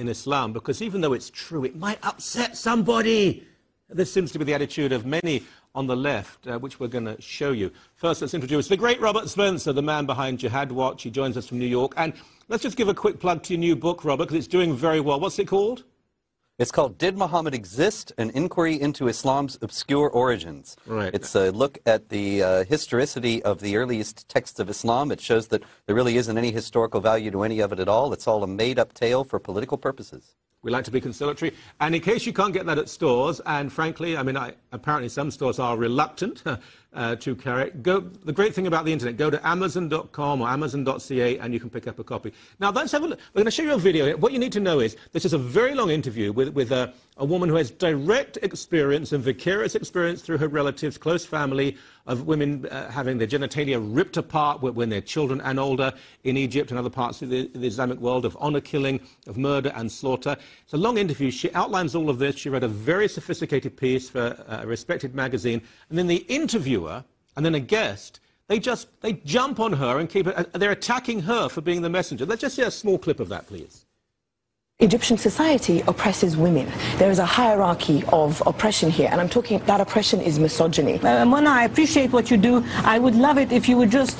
in Islam because even though it's true, it might upset somebody. This seems to be the attitude of many on the left, uh, which we're going to show you. First, let's introduce the great Robert Spencer, the man behind Jihad Watch. He joins us from New York. And let's just give a quick plug to your new book, Robert, because it's doing very well. What's it called? It's called Did Muhammad Exist? An Inquiry into Islam's Obscure Origins. Right. It's a look at the uh, historicity of the earliest texts of Islam. It shows that there really isn't any historical value to any of it at all. It's all a made up tale for political purposes. We like to be conciliatory. And in case you can't get that at stores, and frankly, I mean, I, apparently some stores are reluctant uh, to carry go, the great thing about the internet, go to amazon.com or amazon.ca and you can pick up a copy. Now, let's have a look. We're going to show you a video. What you need to know is this is a very long interview with, with a, a woman who has direct experience and vicarious experience through her relatives, close family, of women uh, having their genitalia ripped apart when they're children and older in Egypt and other parts of the, the, Islamic world, of honor killing, of murder and slaughter. It's a long interview. She outlines all of this. She wrote a very sophisticated piece for a respected magazine. And then the interviewer and then a guest, they just they jump on her and keep it. They're attacking her for being the messenger. Let's just see a small clip of that, please. Egyptian society oppresses women. There is a hierarchy of oppression here, and I'm talking that oppression is misogyny. Uh, Mona, I appreciate what you do. I would love it if you would just.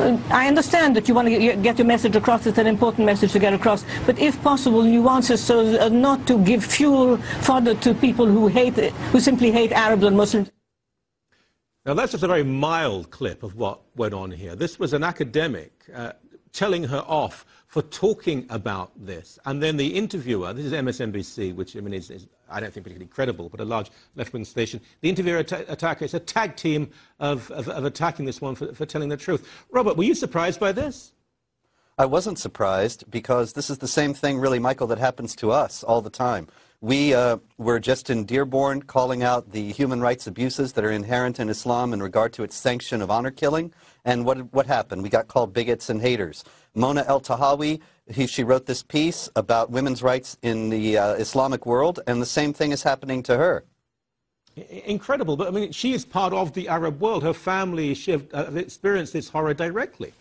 Uh, I understand that you want to get your message across. It's an important message to get across. But if possible, nuance it so uh, not to give fuel fodder to people who hate, who simply hate Arabs and Muslims. Now, that's just a very mild clip of what went on here. This was an academic uh, telling her off for talking about this. And then the interviewer, this is MSNBC, which I mean is, is I don't think particularly credible, but a large left-wing station. The interviewer atta- attacker, it's a tag team of, of, of attacking this one for, for telling the truth. Robert, were you surprised by this? I wasn't surprised because this is the same thing, really, Michael, that happens to us all the time. We uh, were just in Dearborn calling out the human rights abuses that are inherent in Islam in regard to its sanction of honor killing. And what, what happened? We got called bigots and haters. Mona Eltahawy, he, she wrote this piece about women's rights in the uh, Islamic world, and the same thing is happening to her. Incredible, but I mean, she is part of the Arab world. Her family, she have, uh, experienced this horror directly.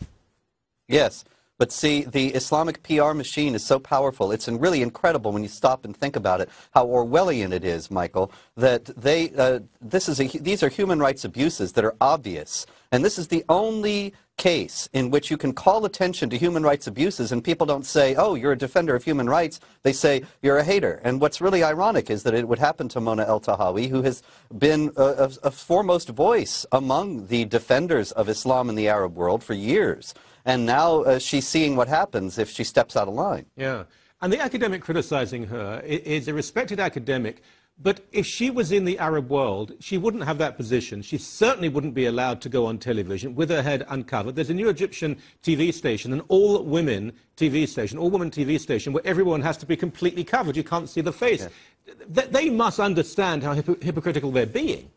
Yes. But see, the Islamic PR machine is so powerful. It's really incredible when you stop and think about it, how Orwellian it is, Michael, that they, uh, this is a, these are human rights abuses that are obvious. And this is the only case in which you can call attention to human rights abuses and people don't say, oh, you're a defender of human rights. They say, you're a hater. And what's really ironic is that it would happen to Mona El Eltahawy, who has been a, a, a foremost voice among the defenders of Islam in the Arab world for years. And now uh, she's seeing what happens if she steps out of line. Yeah. And the academic criticizing her is a respected academic. But if she was in the Arab world, she wouldn't have that position. She certainly wouldn't be allowed to go on television with her head uncovered. There's a new Egyptian TV station, an all women TV station, all woman TV station, where everyone has to be completely covered. You can't see the face. Yeah. They must understand how hypocritical they're being.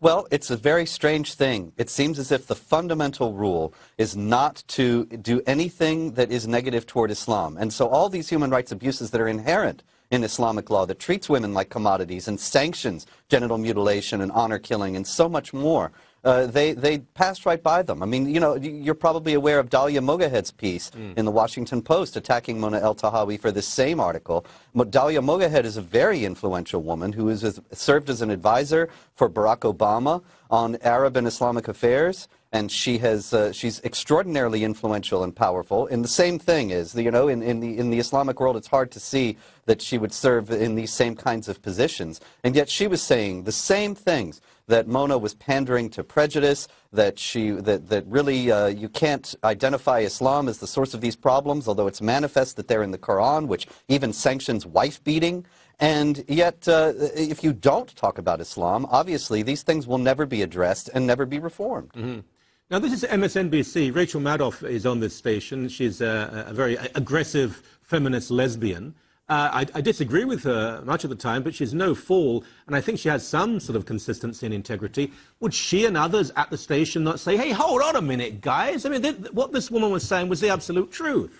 Well, it's a very strange thing. It seems as if the fundamental rule is not to do anything that is negative toward Islam. And so all these human rights abuses that are inherent in Islamic law that treats women like commodities and sanctions genital mutilation and honor killing and so much more uh, they, they passed right by them. I mean, you know, you're probably aware of Dalia Mogahead's piece mm. in the Washington Post attacking Mona Eltahawy for this same article. Dalia Mogahead is a very influential woman who has served as an advisor for Barack Obama on Arab and Islamic affairs and she has uh, she's extraordinarily influential and powerful. And the same thing is, you know, in, in the in the Islamic world, it's hard to see that she would serve in these same kinds of positions. And yet, she was saying the same things that Mona was pandering to prejudice, that she that that really uh, you can't identify Islam as the source of these problems, although it's manifest that they're in the Quran, which even sanctions wife beating. And yet, uh, if you don't talk about Islam, obviously these things will never be addressed and never be reformed. Mm -hmm. Now, this is MSNBC. Rachel Maddow is on this station. She's a, a very aggressive feminist lesbian. Uh, I, I, disagree with her much of the time, but she's no fool, and I think she has some sort of consistency and integrity. Would she and others at the station not say, hey, hold on a minute, guys? I mean, th what this woman was saying was the absolute truth.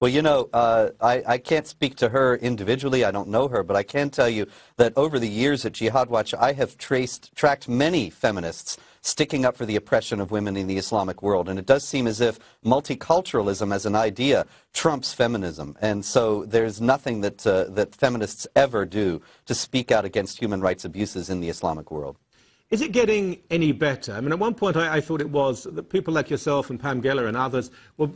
Well, you know, uh, I, I, can't speak to her individually. I don't know her, but I can tell you that over the years at Jihad Watch, I have traced, tracked many feminists sticking up for the oppression of women in the Islamic world. And it does seem as if multiculturalism as an idea trumps feminism. And so there's nothing that, uh, that feminists ever do to speak out against human rights abuses in the Islamic world. Is it getting any better? I mean, at one point I, I thought it was that people like yourself and Pam Geller and others were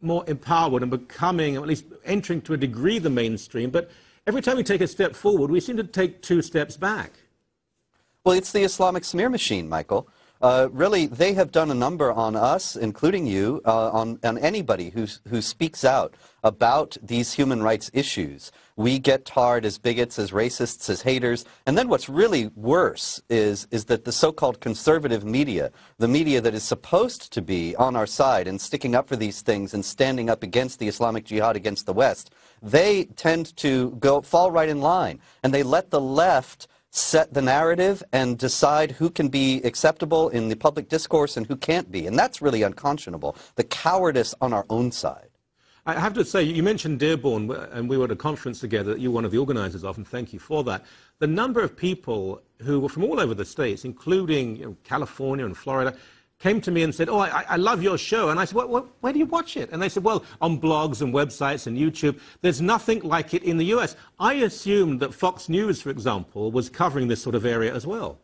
more empowered and becoming, or at least entering to a degree, the mainstream. But every time we take a step forward, we seem to take two steps back. Well, it's the Islamic smear machine, Michael. Uh, really, they have done a number on us, including you, uh, on, on anybody who speaks out about these human rights issues. We get tarred as bigots, as racists, as haters. And then what's really worse is, is that the so-called conservative media, the media that is supposed to be on our side and sticking up for these things and standing up against the Islamic Jihad against the West, they tend to go fall right in line. And they let the left set the narrative and decide who can be acceptable in the public discourse and who can't be. And that's really unconscionable. The cowardice on our own side. I have to say, you mentioned Dearborn, and we were at a conference together that you were one of the organizers of, and thank you for that. The number of people who were from all over the states, including you know, California and Florida, came to me and said, Oh, I, I love your show. And I said, well, well, Where do you watch it? And they said, Well, on blogs and websites and YouTube. There's nothing like it in the US. I assumed that Fox News, for example, was covering this sort of area as well.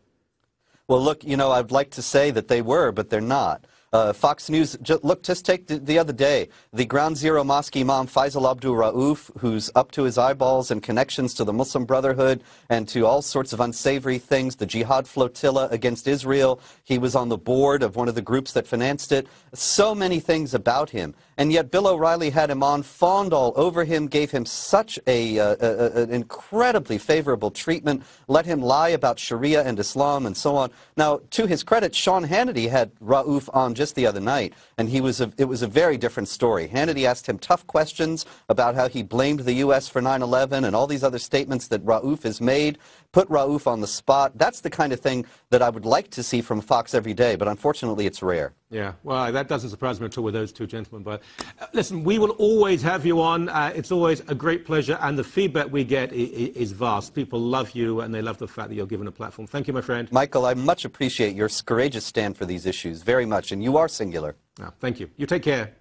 Well, look, you know, I'd like to say that they were, but they're not. Uh, Fox News, just, look, just take the, the, other day, the Ground Zero Mosque Imam Faisal Abdul Rauf, who's up to his eyeballs in connections to the Muslim Brotherhood and to all sorts of unsavory things, the Jihad Flotilla against Israel. He was on the board of one of the groups that financed it. So many things about him. And yet Bill O'Reilly had him on, fawned all over him, gave him such a, uh, a, an incredibly favorable treatment, let him lie about Sharia and Islam and so on. Now, to his credit, Sean Hannity had Rauf on just the other night, and he was a, it was a very different story. Hannity asked him tough questions about how he blamed the U.S. for 9-11 and all these other statements that Rauf has made, put Rauf on the spot. That's the kind of thing that I would like to see from Fox every day, but unfortunately it's rare. Yeah, well, that doesn't surprise me at all with those two gentlemen. But uh, listen, we will always have you on. Uh, it's always a great pleasure, and the feedback we get is vast. People love you, and they love the fact that you're given a platform. Thank you, my friend. Michael, I much appreciate your courageous stand for these issues, very much, and you are singular. Oh, thank you. You take care.